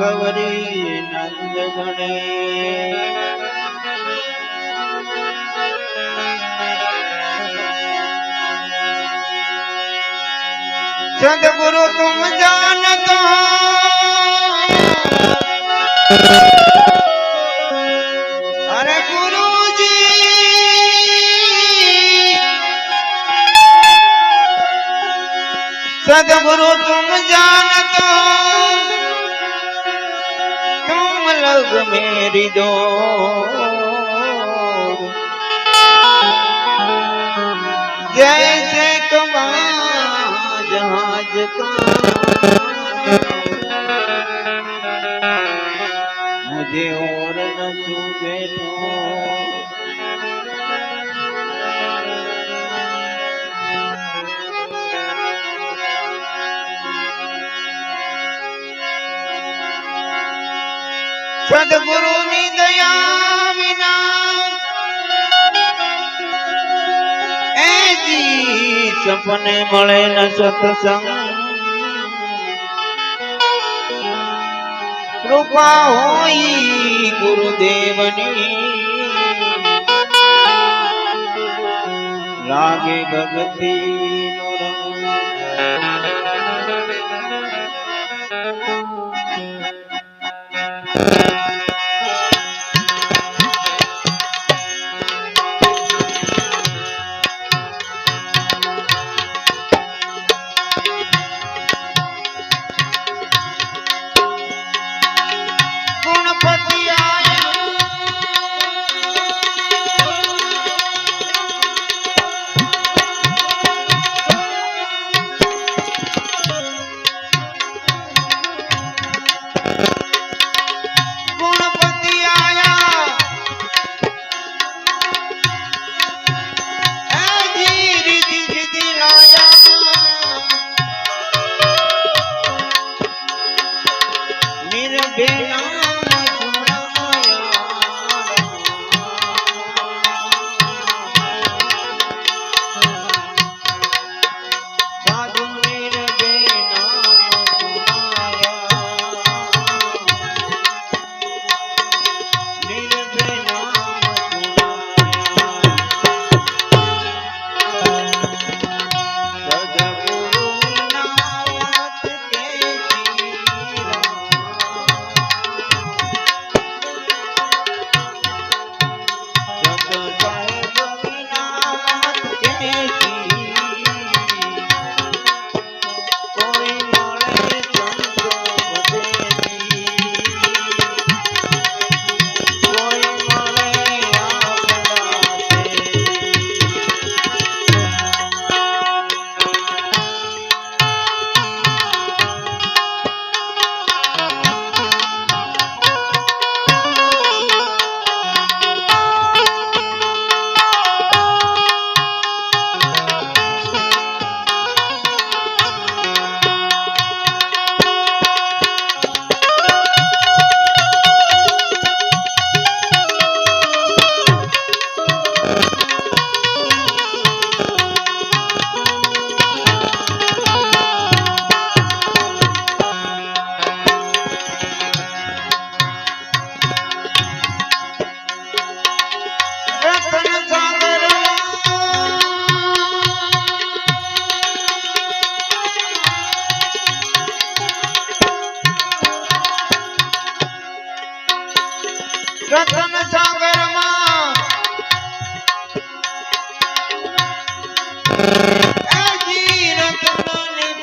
ગૌરી નંદ ગણે સદગુરુ તુમ જાનતો અરે ગુરુજી સદગુરુ તુમ જાનતો રંગ મેરી દો જૈસે કમા જહાજ મુજે ઓર ન સુજે સદગુરુ ની દયા વિના એ સપને મળે ન સત્સંગ. કૃપા હોય ગુરુદેવની. લાગે ભગતી એજી રતનની